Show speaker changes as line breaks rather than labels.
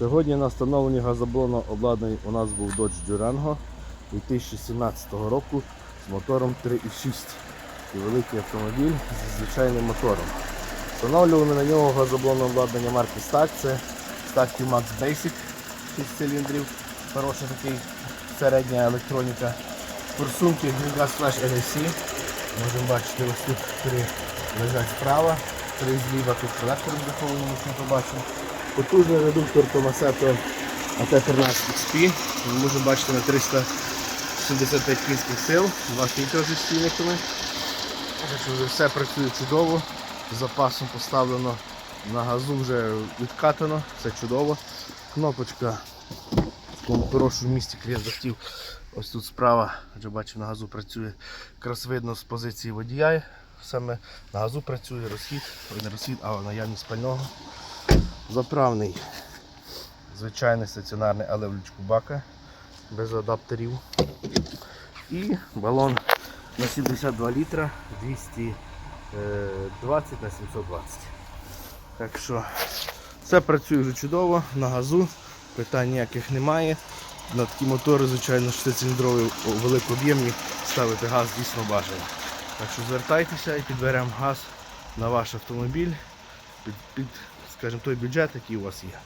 Сьогодні на встановленні газоблонного обладнання у нас був Dodge Durango 2017 року з мотором 3.6 і великий автомобіль зі звичайним мотором. Встановлювали на нього газоблонне обладнання марки Stack. Це Stack Max Basic 6 циліндрів. Хороша такий середня електроніка. Форсунки Gas Flash LSC. Можемо бачити, ось тут три лежать справа, три зліва, тут колектор захований, ми побачимо. Потужний редуктор Tomasetto AT13 XP. Ви можемо бачити на 375 кінських сил, два фільтри зі вже все працює чудово. З запасом поставлено на газу вже відкатано, все чудово. Кнопочка в такому хорошому місці клієнт захотів. Ось тут справа, вже бачив, на газу працює. Якраз видно з позиції водія. Саме на газу працює розхід, не розхід, а наявність пального. Заправний звичайний стаціонарний, але в лючку бака без адаптерів. І балон на 72 літра 220 на 720. Так що все працює вже чудово, на газу, питань ніяких немає. На такі мотори, звичайно, 6-циліндрові великооб'ємні ставити газ дійсно бажано. Так що звертайтеся і підберемо газ на ваш автомобіль під, під скажімо, той бюджет, який у вас є.